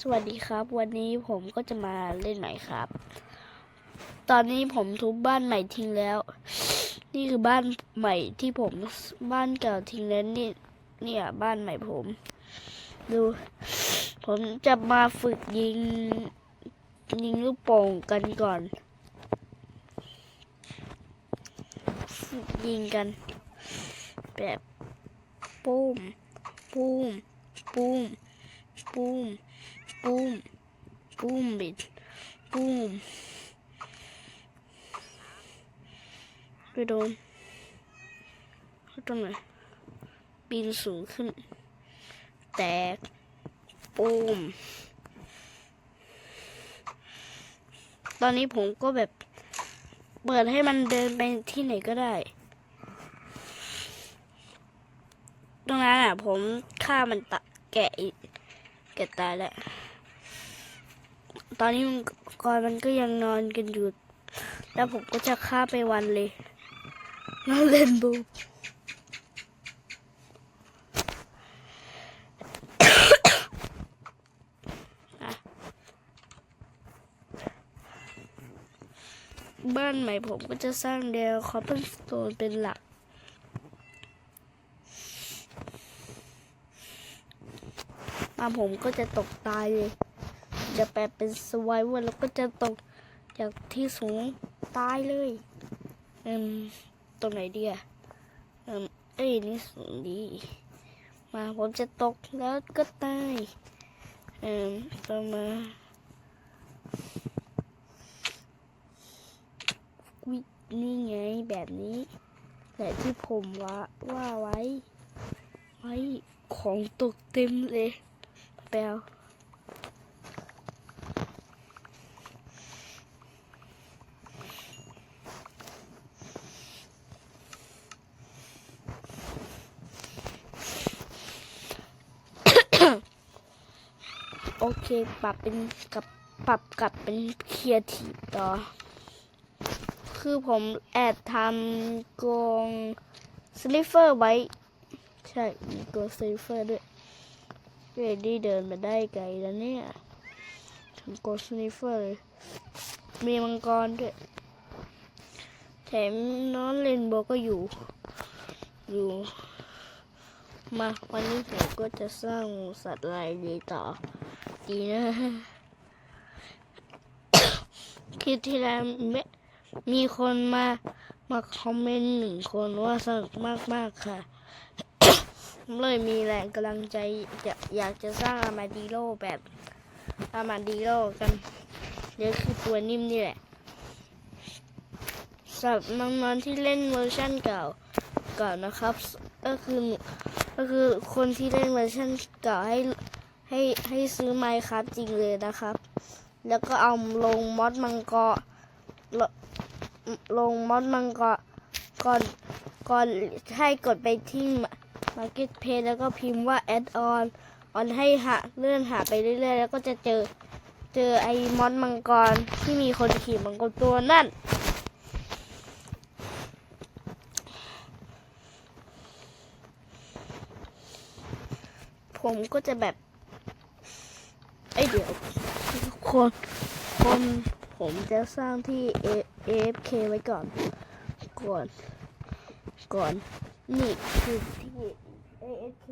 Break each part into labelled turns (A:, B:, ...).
A: สวัสดีครับ วันนี้ผมก็จะมาเล่นใหม่ครับ ตอนนี้ผมทุบบ้านใหม่ทิ้งแล้ว นี่คือบ้านใหม่ที่ผมบ้านเก่าทิ้งแล้วนี่เนี่ยบ้านใหม่ผม ดู ผมจะมาฝึกยิง ยิงลูกโป่งกันก่อนฝึกยิงกัน แบบปุ้มปุ้มปุ้มปุ้ม ปุ้ม ปุ้มบิด ปุ้มไปโดนเขาตรงไหนปีนสูงขึ้น แตก ปุ้ม ตอนนี้ผมก็แบบ เปิดให้มันเดินไปที่ไหนก็ได้ ตรงนั้นอะ ผมฆ่ามันตะแกะอีกแกตายแล้ว ตอนนี้มันก่อนมันก็ยังนอนกันอยู่ แล้วผมก็จะฆ่าไปวันเลยแล้วเล่นบูอะบ้านใหม่ผมก็จะสร้างเดลคอปเปอร์สโตนเป็นหลัก มาผมก็จะตกตายเลย จะแปลเป็นสไวเวอร์แล้วก็จะตกจากที่สูงตายเลยเอืมตรงไหนดีอะเอืมเอ้ยนี่สูงดี มาผมจะตกแล้วก็ตายเอืมต่อมาวินี่ไงแบบนี้แหละที่ผมว่าว่าไว้ ไว้ของตกเต็มเลยแปลว โอเค ปรับเป็นกับปรับกลับเป็นเคียร์ทีต่อ คือผมแอบทำกรงสลิฟเฟอร์ไว้ ใช่มีกรงสลิฟเฟอร์ด้วยเรดดี้เดินมาได้ไกลแล้วเนี่ยทำกรงสลิฟเฟอร์เลยมีมังกรด้วย แถมน้องเลนโบก็อยู่ อยู่ มาวันนี้ผมก็จะสร้างสัตว์ลายดีต่อ ดีนะคือที่แล้วมมีคนมามาคอมเมนต์หนึ่งคนว่าสนุกมากๆค่ะผมเลยมีแรงกำลังใจอยากจะสร้างอามาดิโลแบบอามาดิโลกันเดี๋ยวคือตัวนิ่มนี่แหละสำหรับน้องๆที่เล่นเวอร์ชันเก่าก่านนะครับ ก็คือก็คือคนที่เล่นเวอร์ชันเก่าให้ ให้ให้ซื้อไมค์ครับจริงเลยนะครับ แล้วก็เอาลงมอดมังกรลงมอดมังกรก่อนก่อนให้กดไปที่ Market p a g e แล้วก็พิมพ์ว่า add on ออนให้หาเลื่อนหาไปเรื่อยๆ แล้วก็จะเจอเจอไอ้มอดมังกรที่มีคนขี่มังกรตัวนั่น ผมก็จะแบบ เดี๋ยวคนคนผมจะสร้างที่ AFK ไว้ก่อน ก่อน ก่อน นี่คือที่ AFK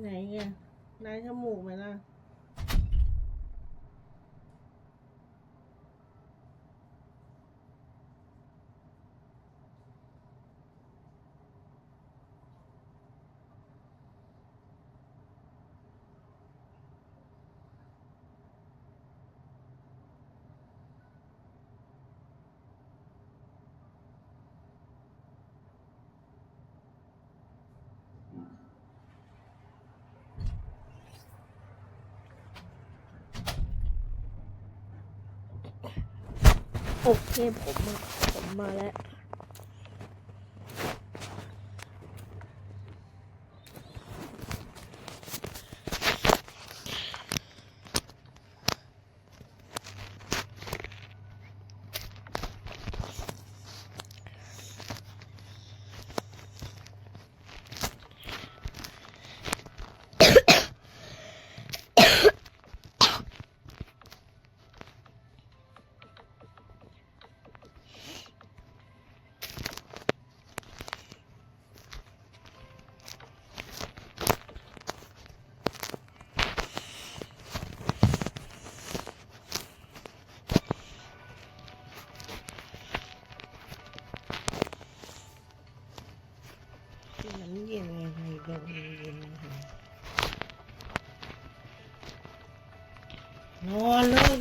B: ไหนอะนายจมูกไหมล่ะ
A: โอเคผมมาผมมาแล้ว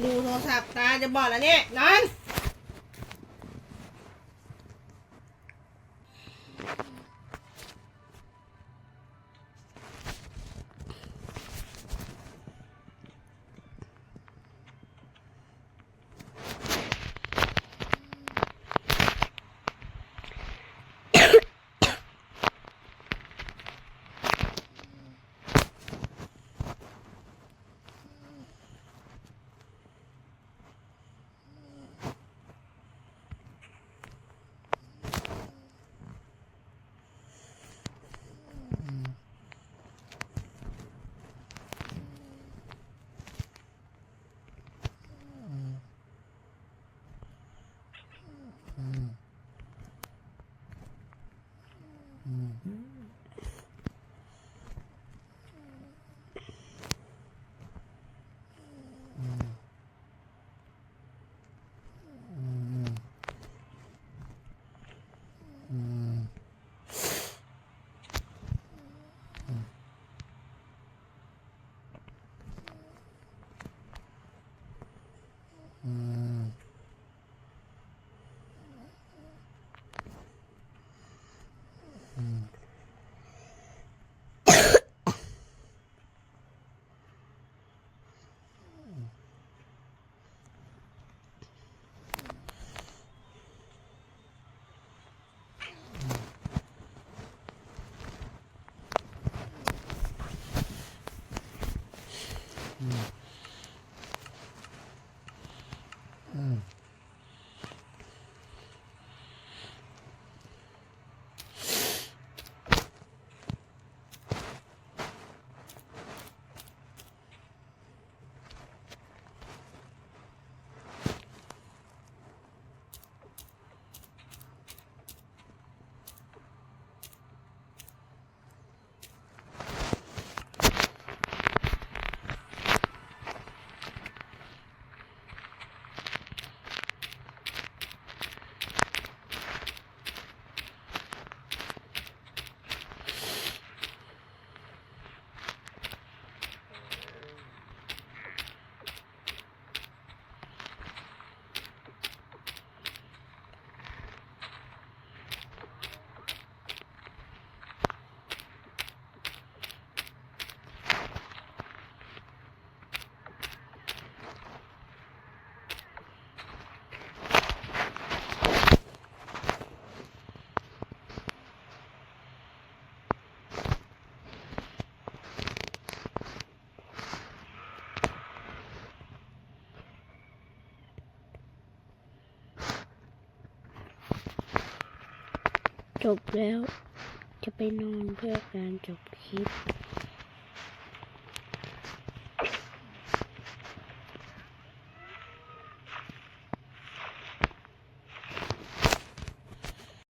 B: ดูโทรศัพท์ตาจะบอดแล้วเนี่ยนอน Mm-hmm. Mm.
A: จบแล้ว จะไปนอนเพื่อการจบคลิป